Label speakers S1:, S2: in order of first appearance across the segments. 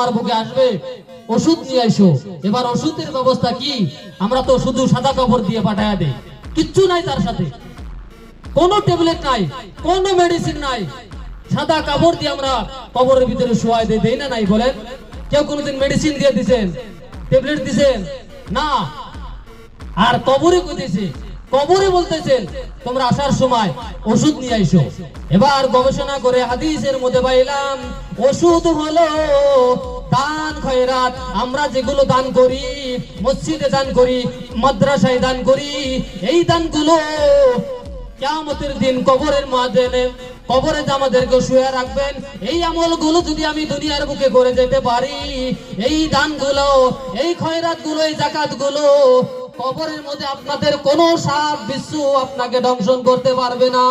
S1: আমার বুকে আসবে, ওষুধ নিয়ে এসো এবার ওষুধের ব্যবস্থা কি? আমরা তো শুধু সাদা কাপড় দিয়ে পাঠায়া দেই। কিচ্ছু নাই তার সাথে। কোনো ট্যাবলেট নাই, কোনো মেডিসিন নাই। সাদা কাপড় দিয়ে আমরা কবরের ভিতরে শোয়াই দেই দেই না নাই বলেন? কেউ কোনোদিন মেডিসিন দিয়ে দিছেন, ট্যাবলেট দিছেন? না। আর কবরে কই কইতেছে কবরে বলতেছেন, তোমরা আসার সময় ওষুধ নিয়ে আইসো। এবার গবেষণা করে হাদিসের মধ্যে পাইলাম, ওষুধ হলো দান খয়রাত আমরা যেগুলো দান করি, মসজিদে দান করি, মাদ্রাসায় দান করি, এই দানগুলো কিয়ামতের দিন কবরের মাঝে কবরে আমাদেরকে শুয়ে রাখবেন, এই আমলগুলো যদি আমি দুনিয়ার বুকে করে যেতে পারি, এই দানগুলো, এই খয়রাতগুলো এই জাকাতগুলো কবরের মধ্যে আপনাদের কোনো সাপ বিশ্ব আপনাকে দংশন করতে পারবে না।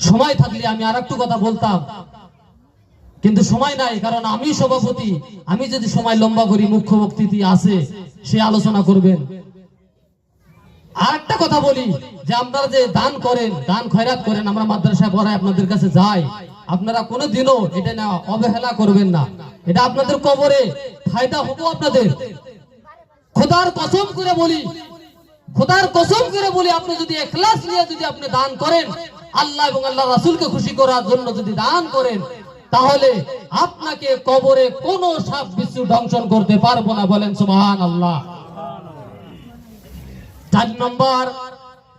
S1: সময় থাকলে আমি আর একটু কথা বলতাম। কিন্তু সময় নাই, কারণ আমি সভাপতি। আমি যদি সময় লম্বা করি, মুখ্য বক্তৃতি আছে, সে আলোচনা করবেন। আর একটা কথা বলি, যে আপনারা যে দান করেন, দান খয়রাত করেন, আমরা মাদ্রাসায় পড়াই আপনাদের কাছে যাই। আপনারা কোনো দিনও এটা না অবহেলা করবেন না। এটা আপনাদের কবরে ফায়দা হব আপনাদের। খোদার কসম করে বলি, খোদার কসম করে বলি, আপনি যদি এখলাস নিয়ে যদি আপনি দান করেন, আল্লাহ এবং আল্লাহ রাসূলকে খুশি করার জন্য যদি দান করেন, তাহলে আপনাকে কবরে কোনো সাপ বিচ্ছু ধ্বংসন করতে পারব না বলেন সুবহান আল্লাহ চার নম্বর,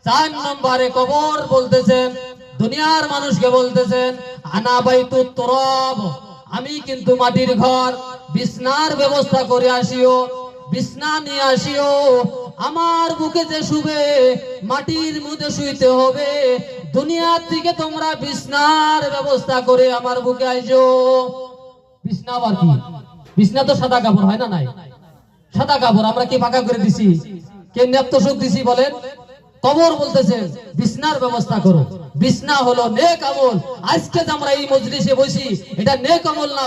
S1: চার নম্বরে কবর বলতেছেন, দুনিয়ার মানুষকে বলতেছেন, আনা বাইতু তরব। আমি কিন্তু মাটির ঘর, বিছনার ব্যবস্থা করে আসিও, বিছনা নিয়ে আসিও। আমার বুকে যে শুবে, মাটির মধ্যে শুইতে হবে। দুনিয়ার থেকে তোমরা বিছনার ব্যবস্থা করে আমার বুকে আইসো বিছনা আবার কি? বিছনা তো সাদা কাপড়, হয় না নাই? সাদা কাপড়, আমরা কি ফাঁকা করে দিছি? কে নেপ্ত সুখ দিছি বলেন? কবর বলতেছেন বিছনার ব্যবস্থা করো বিছনা হলো নেক আমল আজকে আমরা এই মজলিসে বসি, এটা নেক আমল না।